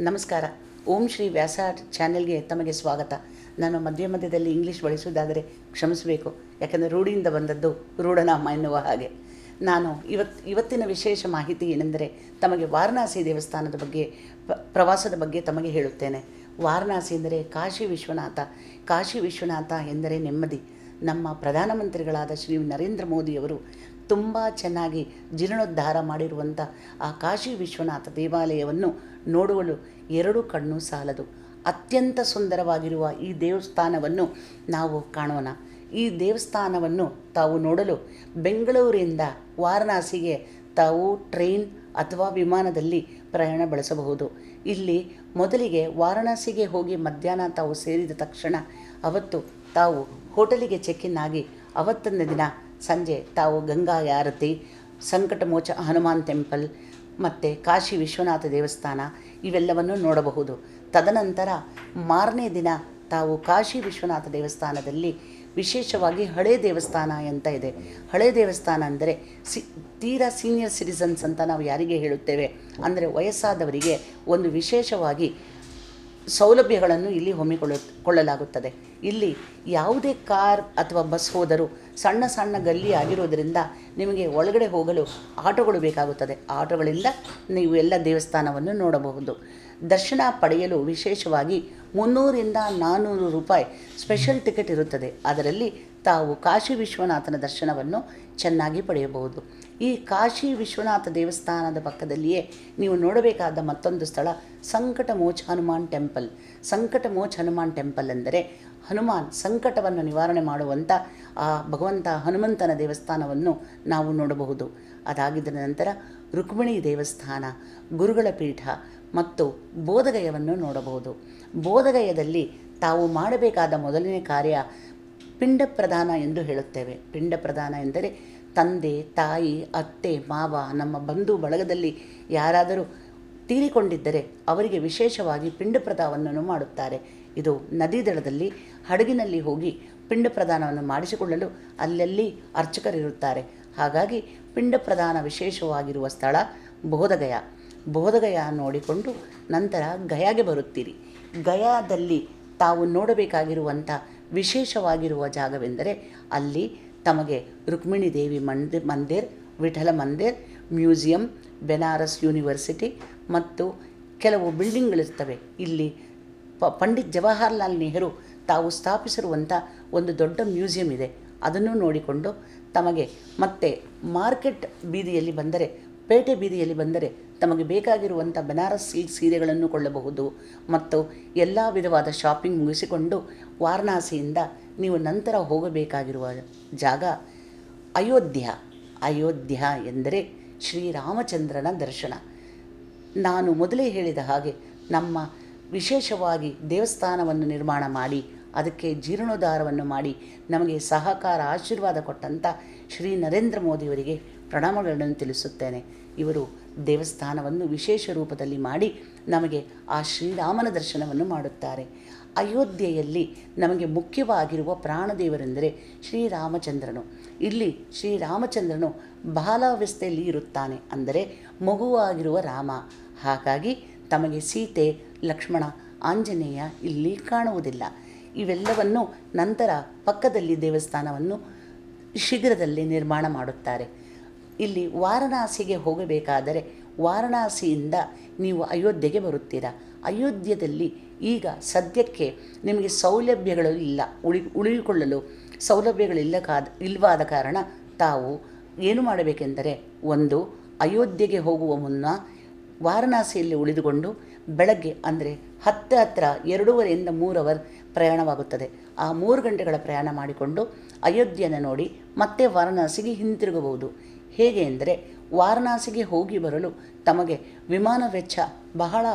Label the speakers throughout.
Speaker 1: ನಮಸ್ಕಾರ. ಓಂ ಶ್ರೀ ವ್ಯಾಸ ಚಾನೆಲ್ಗೆ ತಮಗೆ ಸ್ವಾಗತ. ನಾನು ಮಧ್ಯ ಮಧ್ಯದಲ್ಲಿ ಇಂಗ್ಲೀಷ್ ಬಳಸುವುದಾದರೆ ಕ್ಷಮಿಸಬೇಕು. ಯಾಕಂದರೆ ರೂಢಿಯಿಂದ ಬಂದದ್ದು ರೂಢನಾಮ ಎನ್ನುವ ಹಾಗೆ. ನಾನು ಇವತ್ತು ಇವತ್ತಿನ ವಿಶೇಷ ಮಾಹಿತಿ ಏನೆಂದರೆ ತಮಗೆ ವಾರಣಾಸಿ ದೇವಸ್ಥಾನದ ಬಗ್ಗೆ ಪ್ರವಾಸದ ಬಗ್ಗೆ ತಮಗೆ ಹೇಳುತ್ತೇನೆ. ವಾರಣಾಸಿ ಎಂದರೆ ಕಾಶಿ ವಿಶ್ವನಾಥ. ಕಾಶಿ ವಿಶ್ವನಾಥ ಎಂದರೆ ನೆಮ್ಮದಿ. ನಮ್ಮ ಪ್ರಧಾನಮಂತ್ರಿಗಳಾದ ಶ್ರೀ ನರೇಂದ್ರ ಮೋದಿಯವರು ತುಂಬ ಚೆನ್ನಾಗಿ ಜೀರ್ಣೋದ್ಧಾರ ಮಾಡಿರುವಂಥ ಆ ಕಾಶಿ ವಿಶ್ವನಾಥ ದೇವಾಲಯವನ್ನು ನೋಡುವಲು ಎರಡು ಕಣ್ಣು ಸಾಲದು. ಅತ್ಯಂತ ಸುಂದರವಾಗಿರುವ ಈ ದೇವಸ್ಥಾನವನ್ನು ನಾವು ಕಾಣೋಣ. ಈ ದೇವಸ್ಥಾನವನ್ನು ತಾವು ನೋಡಲು ಬೆಂಗಳೂರಿಂದ ವಾರಣಾಸಿಗೆ ತಾವು ಟ್ರೈನ್ ಅಥವಾ ವಿಮಾನದಲ್ಲಿ ಪ್ರಯಾಣ ಬೆಳೆಸಬಹುದು. ಇಲ್ಲಿ ಮೊದಲಿಗೆ ವಾರಣಾಸಿಗೆ ಹೋಗಿ ಮಧ್ಯಾಹ್ನ ತಾವು ಸೇರಿದ ತಕ್ಷಣ ಅವತ್ತು ತಾವು ಹೋಟೆಲಿಗೆ ಚೆಕ್ ಇನ್ ಆಗಿ ಅವತ್ತೊಂದು ದಿನ ಸಂಜೆ ತಾವು ಗಂಗಾ ಆರತಿ ಸಂಕಟಮೋಚ ಹನುಮಾನ್ ಟೆಂಪಲ್ ಮತ್ತು ಕಾಶಿ ವಿಶ್ವನಾಥ ದೇವಸ್ಥಾನ ಇವೆಲ್ಲವನ್ನು ನೋಡಬಹುದು. ತದನಂತರ ಮಾರನೇ ದಿನ ತಾವು ಕಾಶಿ ವಿಶ್ವನಾಥ ದೇವಸ್ಥಾನದಲ್ಲಿ ವಿಶೇಷವಾಗಿ ಹಳೆ ದೇವಸ್ಥಾನ ಅಂತ ಇದೆ. ಹಳೆ ದೇವಸ್ಥಾನ ಅಂದರೆ ಸಿ, ತೀರಾ ಸೀನಿಯರ್ ಸಿಟಿಸನ್ಸ್ ಅಂತ ನಾವು ಯಾರಿಗೆ ಹೇಳುತ್ತೇವೆ? ಅಂದರೆ ವಯಸ್ಸಾದವರಿಗೆ ಒಂದು ವಿಶೇಷವಾಗಿ ಸೌಲಭ್ಯಗಳನ್ನು ಇಲ್ಲಿ ಹೊಮ್ಮಿಕೊಳ್ಳ, ಕೊಳ್ಳಲಾಗುತ್ತದೆ. ಇಲ್ಲಿ ಯಾವುದೇ ಕಾರ್ ಅಥವಾ ಬಸ್ ಹೋದರೂ ಸಣ್ಣ ಸಣ್ಣ ಗಲ್ಲಿ ಆಗಿರೋದರಿಂದ ನಿಮಗೆ ಒಳಗಡೆ ಹೋಗಲು ಆಟೋಗಳು ಬೇಕಾಗುತ್ತದೆ. ಆಟೋಗಳಿಂದ ನೀವು ಎಲ್ಲ ದೇವಸ್ಥಾನವನ್ನು ನೋಡಬಹುದು. ದರ್ಶನ ಪಡೆಯಲು ವಿಶೇಷವಾಗಿ ಮುನ್ನೂರಿಂದ ನಾನ್ನೂರು ರೂಪಾಯಿ ಸ್ಪೆಷಲ್ ಟಿಕೆಟ್ ಇರುತ್ತದೆ. ಅದರಲ್ಲಿ ತಾವು ಕಾಶಿ ವಿಶ್ವನಾಥನ ದರ್ಶನವನ್ನು ಚೆನ್ನಾಗಿ ಪಡೆಯಬಹುದು. ಈ ಕಾಶಿ ವಿಶ್ವನಾಥ ದೇವಸ್ಥಾನದ ಪಕ್ಕದಲ್ಲಿಯೇ ನೀವು ನೋಡಬೇಕಾದ ಮತ್ತೊಂದು ಸ್ಥಳ ಸಂಕಟ ಮೋಚ ಹನುಮಾನ್ ಟೆಂಪಲ್. ಸಂಕಟ ಮೋಚ ಹನುಮಾನ್ ಟೆಂಪಲ್ ಎಂದರೆ ಹನುಮಾನ್ ಸಂಕಟವನ್ನು ನಿವಾರಣೆ ಮಾಡುವಂಥ ಆ ಭಗವಂತ ಹನುಮಂತನ ದೇವಸ್ಥಾನವನ್ನು ನಾವು ನೋಡಬಹುದು. ಅದಾಗಿದ್ದ ನಂತರ ರುಕ್ಮಿಣಿ ದೇವಸ್ಥಾನ, ಗುರುಗಳ ಪೀಠ ಮತ್ತು ಬೋಧಗಯವನ್ನು ನೋಡಬಹುದು. ಬೋಧಗಯದಲ್ಲಿ ತಾವು ಮಾಡಬೇಕಾದ ಮೊದಲನೇ ಕಾರ್ಯ ಪಿಂಡ ಪ್ರದಾನ ಎಂದು ಹೇಳುತ್ತೇವೆ. ಪಿಂಡ ಪ್ರದಾನ ಎಂದರೆ ತಂದೆ, ತಾಯಿ, ಅತ್ತೆ, ಮಾವ, ನಮ್ಮ ಬಂಧು ಬಳಗದಲ್ಲಿ ಯಾರಾದರೂ ತೀರಿಕೊಂಡಿದ್ದರೆ ಅವರಿಗೆ ವಿಶೇಷವಾಗಿ ಪಿಂಡ ಪ್ರದಾನವನ್ನು ಮಾಡುತ್ತಾರೆ. ಇದು ನದಿ ದಡದಲ್ಲಿ ಹಡಗಿನಲ್ಲಿ ಹೋಗಿ ಪಿಂಡ ಪ್ರದಾನವನ್ನು ಮಾಡಿಸಿಕೊಳ್ಳಲು ಅಲ್ಲಲ್ಲಿ ಅರ್ಚಕರಿರುತ್ತಾರೆ. ಹಾಗಾಗಿ ಪಿಂಡ ಪ್ರದಾನ ವಿಶೇಷವಾಗಿರುವ ಸ್ಥಳ ಬೋಧಗಯ. ಬೋಧಗಯ ನೋಡಿಕೊಂಡು ನಂತರ ಗಯಾಗೆ ಬರುತ್ತೀರಿ. ಗಯಾದಲ್ಲಿ ತಾವು ನೋಡಬೇಕಾಗಿರುವಂಥ ವಿಶೇಷವಾಗಿರುವ ಜಾಗವೆಂದರೆ ಅಲ್ಲಿ ತಮಗೆ ರುಕ್ಮಿಣಿ ದೇವಿ ಮಂದಿ, ಮಂದಿರ್, ವಿಠಲ ಮಂದಿರ್, ಮ್ಯೂಸಿಯಂ, ಬೆನಾರಸ್ ಯೂನಿವರ್ಸಿಟಿ ಮತ್ತು ಕೆಲವು ಬಿಲ್ಡಿಂಗ್ಗಳಿರ್ತವೆ. ಇಲ್ಲಿ ಪ, ಪಂಡಿತ್ ಜವಾಹರ್ಲಾಲ್ ನೆಹರು ತಾವು ಸ್ಥಾಪಿಸಿರುವಂಥ ಒಂದು ದೊಡ್ಡ ಮ್ಯೂಸಿಯಂ ಇದೆ. ಅದನ್ನು ನೋಡಿಕೊಂಡು ತಮಗೆ ಮತ್ತೆ ಮಾರ್ಕೆಟ್ ಬೀದಿಯಲ್ಲಿ ಬಂದರೆ, ಪೇಟೆ ಬೀದಿಯಲ್ಲಿ ಬಂದರೆ ತಮಗೆ ಬೇಕಾಗಿರುವಂಥ ಬನಾರಸ್ ಸಿಲ್ಕ್ ಸೀರೆಗಳನ್ನು ಕೊಳ್ಳಬಹುದು. ಮತ್ತು ಎಲ್ಲ ವಿಧವಾದ ಶಾಪಿಂಗ್ ಮುಗಿಸಿಕೊಂಡು ವಾರಣಾಸಿಯಿಂದ ನೀವು ನಂತರ ಹೋಗಬೇಕಾಗಿರುವ ಜಾಗ ಅಯೋಧ್ಯ. ಅಯೋಧ್ಯ ಎಂದರೆ ಶ್ರೀರಾಮಚಂದ್ರನ ದರ್ಶನ. ನಾನು ಮೊದಲೇ ಹೇಳಿದ ಹಾಗೆ ನಮ್ಮ ವಿಶೇಷವಾಗಿ ದೇವಸ್ಥಾನವನ್ನು ನಿರ್ಮಾಣ ಮಾಡಿ, ಅದಕ್ಕೆ ಜೀರ್ಣೋದ್ಧಾರವನ್ನು ಮಾಡಿ, ನಮಗೆ ಸಹಕಾರ, ಆಶೀರ್ವಾದ ಕೊಟ್ಟಂಥ ಶ್ರೀ ನರೇಂದ್ರ ಮೋದಿಯವರಿಗೆ ಪ್ರಣಾಮಗಳನ್ನು ತಿಳಿಸುತ್ತೇನೆ. ಇವರು ದೇವಸ್ಥಾನವನ್ನು ವಿಶೇಷ ರೂಪದಲ್ಲಿ ಮಾಡಿ ನಮಗೆ ಆ ಶ್ರೀರಾಮನ ದರ್ಶನವನ್ನು ಮಾಡುತ್ತಾರೆ. ಅಯೋಧ್ಯೆಯಲ್ಲಿ ನಮಗೆ ಮುಖ್ಯವಾಗಿರುವ ಪ್ರಾಣದೇವರೆಂದರೆ ಶ್ರೀರಾಮಚಂದ್ರನು. ಇಲ್ಲಿ ಶ್ರೀರಾಮಚಂದ್ರನು ಬಾಲಾವಸ್ಥೆಯಲ್ಲಿ ಇರುತ್ತಾನೆ ಅಂದರೆ ಮಗುವಾಗಿರುವ ರಾಮ. ಹಾಗಾಗಿ ತಮಗೆ ಸೀತೆ, ಲಕ್ಷ್ಮಣ, ಆಂಜನೇಯ ಇಲ್ಲಿ ಕಾಣುವುದಿಲ್ಲ. ಇವೆಲ್ಲವನ್ನು ನಂತರ ಪಕ್ಕದಲ್ಲಿ ದೇವಸ್ಥಾನವನ್ನು ಶೀಘ್ರದಲ್ಲಿ ನಿರ್ಮಾಣ ಮಾಡುತ್ತಾರೆ. ಇಲ್ಲಿ ವಾರಣಾಸಿಗೆ ಹೋಗಬೇಕಾದರೆ ವಾರಣಾಸಿಯಿಂದ ನೀವು ಅಯೋಧ್ಯೆಗೆ ಬರುತ್ತೀರಾ? ಅಯೋಧ್ಯದಲ್ಲಿ ಈಗ ಸದ್ಯಕ್ಕೆ ನಿಮಗೆ ಸೌಲಭ್ಯಗಳು ಇಲ್ಲ. ಉಳಿ, ಉಳಿದುಕೊಳ್ಳಲು ಸೌಲಭ್ಯಗಳಿಲ್ಲ ಕಾದ ಇಲ್ಲವಾದ ಕಾರಣ ತಾವು ಏನು ಮಾಡಬೇಕೆಂದರೆ ಒಂದು, ಅಯೋಧ್ಯೆಗೆ ಹೋಗುವ ಮುನ್ನ ವಾರಣಾಸಿಯಲ್ಲಿ ಉಳಿದುಕೊಂಡು ಬೆಳಗ್ಗೆ ಅಂದರೆ ಹತ್ತು ಹತ್ತಿರ ಎರಡೂವರೆಯಿಂದ ಮೂರು ಅವರ್ ಪ್ರಯಾಣವಾಗುತ್ತದೆ. ಆ ಮೂರು ಗಂಟೆಗಳ ಪ್ರಯಾಣ ಮಾಡಿಕೊಂಡು ಅಯೋಧ್ಯೆಯನ್ನು ನೋಡಿ ಮತ್ತೆ ವಾರಣಾಸಿಗೆ ಹಿಂತಿರುಗಬಹುದು. ಹೇಗೆ ಎಂದರೆ ವಾರಣಾಸಿಗೆ ಹೋಗಿ ಬರಲು ತಮಗೆ ವಿಮಾನ ವೆಚ್ಚ ಬಹಳ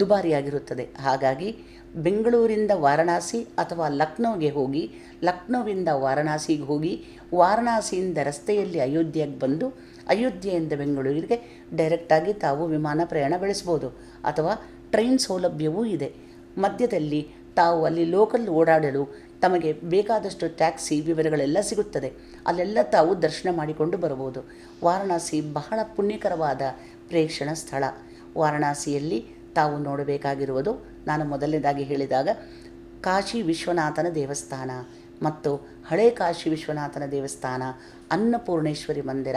Speaker 1: ದುಬಾರಿಯಾಗಿರುತ್ತದೆ. ಹಾಗಾಗಿ ಬೆಂಗಳೂರಿಂದ ವಾರಣಾಸಿ ಅಥವಾ ಲಕ್ನೋಗೆ ಹೋಗಿ, ಲಕ್ನೋವಿಂದ ವಾರಣಾಸಿಗೆ ಹೋಗಿ, ವಾರಣಾಸಿಯಿಂದ ರಸ್ತೆಯಲ್ಲಿ ಅಯೋಧ್ಯೆಗೆ ಬಂದು, ಅಯೋಧ್ಯೆಯಿಂದ ಬೆಂಗಳೂರಿಗೆ ಡೈರೆಕ್ಟಾಗಿ ತಾವು ವಿಮಾನ ಪ್ರಯಾಣ ಬೆಳೆಸ್ಬೋದು. ಅಥವಾ ಟ್ರೈನ್ ಸೌಲಭ್ಯವೂ ಇದೆ. ಮಧ್ಯದಲ್ಲಿ ತಾವು ಅಲ್ಲಿ ಲೋಕಲ್ ಓಡಾಡಲು ತಮಗೆ ಬೇಕಾದಷ್ಟು ಟ್ಯಾಕ್ಸಿ ವಿವರಗಳೆಲ್ಲ ಸಿಗುತ್ತದೆ. ಅಲ್ಲೆಲ್ಲ ತಾವು ದರ್ಶನ ಮಾಡಿಕೊಂಡು ಬರಬಹುದು. ವಾರಣಾಸಿ ಬಹಳ ಪುಣ್ಯಕರವಾದ ಪ್ರೇಕ್ಷಣ ಸ್ಥಳ. ವಾರಣಾಸಿಯಲ್ಲಿ ತಾವು ನೋಡಬೇಕಾಗಿರುವುದು ನಾನು ಮೊದಲನೇದಾಗಿ ಹೇಳಿದಾಗ ಕಾಶಿ ವಿಶ್ವನಾಥನ ದೇವಸ್ಥಾನ ಮತ್ತು ಹಳೆ ಕಾಶಿ ವಿಶ್ವನಾಥನ ದೇವಸ್ಥಾನ, ಅನ್ನಪೂರ್ಣೇಶ್ವರಿ ಮಂದಿರ,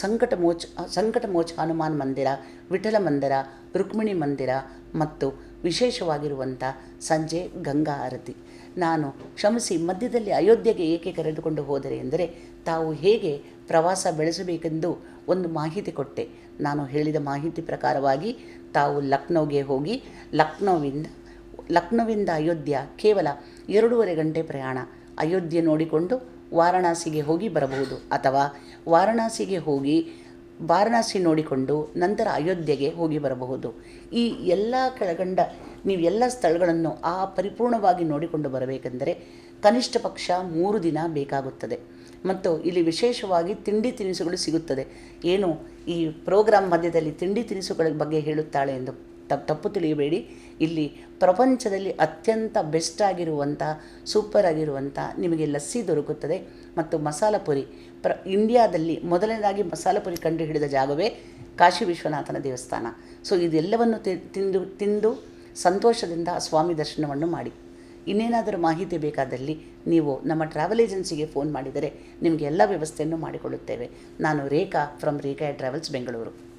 Speaker 1: ಸಂಕಟ ಮೋಚ ಸಂಕಟ ಮೋಚ ಹನುಮಾನ್ ಮಂದಿರ, ವಿಠಲ ಮಂದಿರ, ರುಕ್ಮಿಣಿ ಮಂದಿರ ಮತ್ತು ವಿಶೇಷವಾಗಿರುವಂಥ ಸಂಜೆ ಗಂಗಾ ಆರತಿ. ನಾನು ಕ್ಷಮಿಸಿ ಮಧ್ಯದಲ್ಲಿ ಅಯೋಧ್ಯೆಗೆ ಏಕೆ ಕರೆದುಕೊಂಡು ಹೋದರೆ ಎಂದರೆ ತಾವು ಹೇಗೆ ಪ್ರವಾಸ ಬೆಳೆಸಬೇಕೆಂದು ಒಂದು ಮಾಹಿತಿ ಕೊಟ್ಟೆ. ನಾನು ಹೇಳಿದ ಮಾಹಿತಿ ಪ್ರಕಾರವಾಗಿ ತಾವು ಲಕ್ನೋಗೆ ಹೋಗಿ ಲಕ್ನೋವಿಂದ ಲಕ್ನೋವಿಂದ ಅಯೋಧ್ಯ ಕೇವಲ ಎರಡೂವರೆ ಗಂಟೆ ಪ್ರಯಾಣ. ಅಯೋಧ್ಯೆ ನೋಡಿಕೊಂಡು ವಾರಣಾಸಿಗೆ ಹೋಗಿ ಬರಬಹುದು ಅಥವಾ ವಾರಣಾಸಿಗೆ ಹೋಗಿ ವಾರಣಾಸಿ ನೋಡಿಕೊಂಡು ನಂತರ ಅಯೋಧ್ಯೆಗೆ ಹೋಗಿ ಬರಬಹುದು. ಈ ಎಲ್ಲ ಕೆಳಗಂಡ, ನೀವು ಎಲ್ಲ ಸ್ಥಳಗಳನ್ನು ಆ ಪರಿಪೂರ್ಣವಾಗಿ ನೋಡಿಕೊಂಡು ಬರಬೇಕೆಂದರೆ ಕನಿಷ್ಠ ಪಕ್ಷ ಮೂರು ದಿನ ಬೇಕಾಗುತ್ತದೆ. ಮತ್ತು ಇಲ್ಲಿ ವಿಶೇಷವಾಗಿ ತಿಂಡಿ ತಿನಿಸುಗಳು ಸಿಗುತ್ತದೆ. ಏನು ಈ ಪ್ರೋಗ್ರಾಮ್ ಮಧ್ಯದಲ್ಲಿ ತಿಂಡಿ ತಿನಿಸುಗಳ ಬಗ್ಗೆ ಹೇಳುತ್ತಾಳೆ ಎಂದು ತಪ್ಪು ತಿಳಿಯಬೇಡಿ. ಇಲ್ಲಿ ಪ್ರಪಂಚದಲ್ಲಿ ಅತ್ಯಂತ ಬೆಸ್ಟ್ ಆಗಿರುವಂಥ, ಸೂಪರ್ ಆಗಿರುವಂಥ ನಿಮಗೆ ಲಸ್ಸಿ ದೊರಕುತ್ತದೆ. ಮತ್ತು ಮಸಾಲ ಪುರಿ. ಪ್ರ ಇಂಡಿಯಾದಲ್ಲಿ ಮೊದಲನೇದಾಗಿ ಮಸಾಲ ಪುರಿ ಕಂಡು ಹಿಡಿದ ಜಾಗವೇ ಕಾಶಿ ವಿಶ್ವನಾಥನ ದೇವಸ್ಥಾನ. ಸೊ, ಇದೆಲ್ಲವನ್ನು ತಿಂದು ತಿಂದು ಸಂತೋಷದಿಂದ ಸ್ವಾಮಿ ದರ್ಶನವನ್ನು ಮಾಡಿ. ಇನ್ನೇನಾದರೂ ಮಾಹಿತಿ ಬೇಕಾದಲ್ಲಿ ನೀವು ನಮ್ಮ ಟ್ರಾವೆಲ್ ಏಜೆನ್ಸಿಗೆ ಫೋನ್ ಮಾಡಿದರೆ ನಿಮಗೆ ಎಲ್ಲ ವ್ಯವಸ್ಥೆಯನ್ನು ಮಾಡಿಕೊಳ್ಳುತ್ತೇವೆ. ನಾನು ರೇಖಾ ಫ್ರಮ್ ರೇಖಾ ಟ್ರಾವೆಲ್ಸ್ ಬೆಂಗಳೂರು